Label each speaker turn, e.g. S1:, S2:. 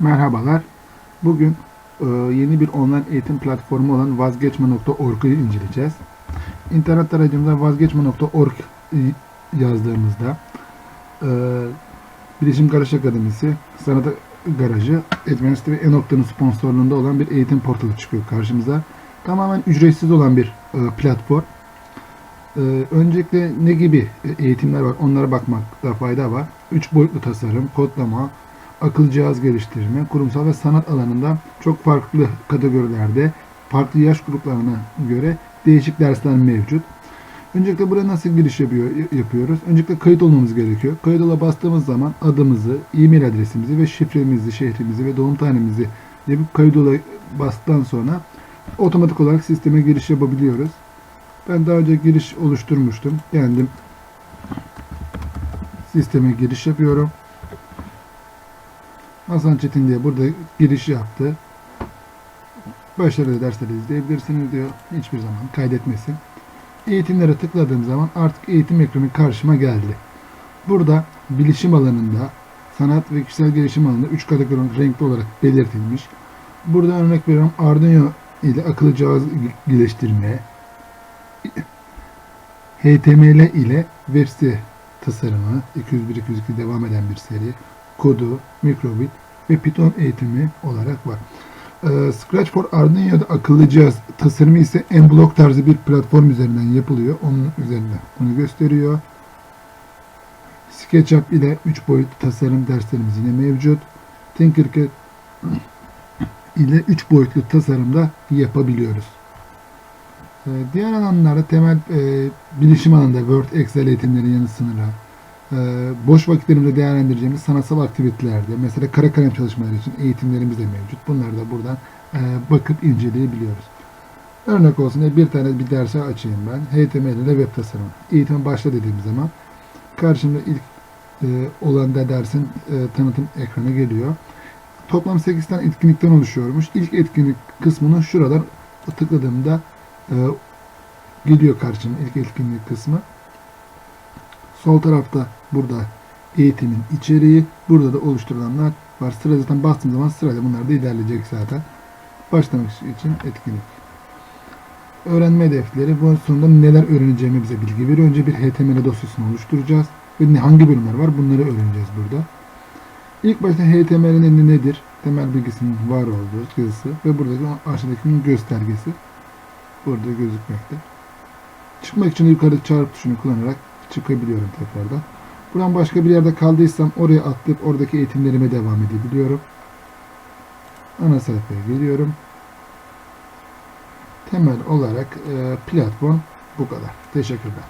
S1: Merhabalar. Bugün e, yeni bir online eğitim platformu olan vazgeçme.org'u inceleyeceğiz. İnternet aracımıza vazgeçme.org yazdığımızda e, Bilişim Garaj Akademisi, Sanat Garajı, Advanced ve E-Nokta'nın sponsorluğunda olan bir eğitim portalı çıkıyor karşımıza. Tamamen ücretsiz olan bir e, platform. E, öncelikle ne gibi eğitimler var onlara bakmakta fayda var. 3 boyutlu tasarım, kodlama, akıllı cihaz geliştirme, kurumsal ve sanat alanında çok farklı kategorilerde, farklı yaş gruplarına göre değişik dersler mevcut. Öncelikle buraya nasıl giriş yapıyor, yapıyoruz? Öncelikle kayıt olmamız gerekiyor. Kayıt ola bastığımız zaman adımızı, e-mail adresimizi ve şifremizi, şehrimizi ve doğum tarihimizi yapıp kayıt ola bastıktan sonra otomatik olarak sisteme giriş yapabiliyoruz. Ben daha önce giriş oluşturmuştum. Kendim sisteme giriş yapıyorum. Hasan Çetin diye burada giriş yaptı. Başarılı dersleri izleyebilirsiniz diyor. Hiçbir zaman kaydetmesin. Eğitimlere tıkladığım zaman artık eğitim ekranı karşıma geldi. Burada bilişim alanında, sanat ve kişisel gelişim alanında 3 kategori renkli olarak belirtilmiş. Burada örnek veriyorum Arduino ile akıllı cihaz geliştirme, HTML ile web site tasarımı 201-202 devam eden bir seri, kodu, mikrobit ve Python eğitimi olarak var. Ee, Scratch for Arduino'da akıllı cihaz tasarımı ise Mblock tarzı bir platform üzerinden yapılıyor. Onun üzerinde bunu gösteriyor. SketchUp ile 3 boyutlu tasarım derslerimiz yine mevcut. Tinkercad ile 3 boyutlu tasarımda yapabiliyoruz. Ee, diğer alanlarda temel e, bilişim alanında Word, Excel eğitimleri yanı sıra e, boş vakitlerimde değerlendireceğimiz sanatsal aktivitelerde mesela kara kalem çalışmaları için eğitimlerimiz de mevcut. Bunları da buradan e, bakıp inceleyebiliyoruz. Örnek olsun diye bir tane bir derse açayım ben. HTML ile web tasarımı. Eğitime başla dediğim zaman karşımda ilk e, olan da dersin e, tanıtım ekranı geliyor. Toplam 8 tane etkinlikten oluşuyormuş. İlk etkinlik kısmını şuradan tıkladığımda geliyor karşıma ilk etkinlik kısmı. Sol tarafta burada eğitimin içeriği, burada da oluşturulanlar var. Sıra zaten bastığım zaman sırayla bunlar da ilerleyecek zaten. Başlamak için etkinlik. Öğrenme hedefleri. Bunun sonunda neler öğreneceğimi bize bilgi veriyor. Önce bir HTML dosyasını oluşturacağız. Ve hangi bölümler var bunları öğreneceğiz burada. İlk başta HTML'in nedir? Temel bilgisinin var olduğu yazısı ve buradaki aşağıdakinin göstergesi burada gözükmekte. Çıkmak için yukarı çarpı tuşunu kullanarak çıkabiliyorum tekrardan. Buradan başka bir yerde kaldıysam oraya atlayıp oradaki eğitimlerime devam edebiliyorum. Ana sayfaya geliyorum. Temel olarak e, platform bu kadar. Teşekkürler.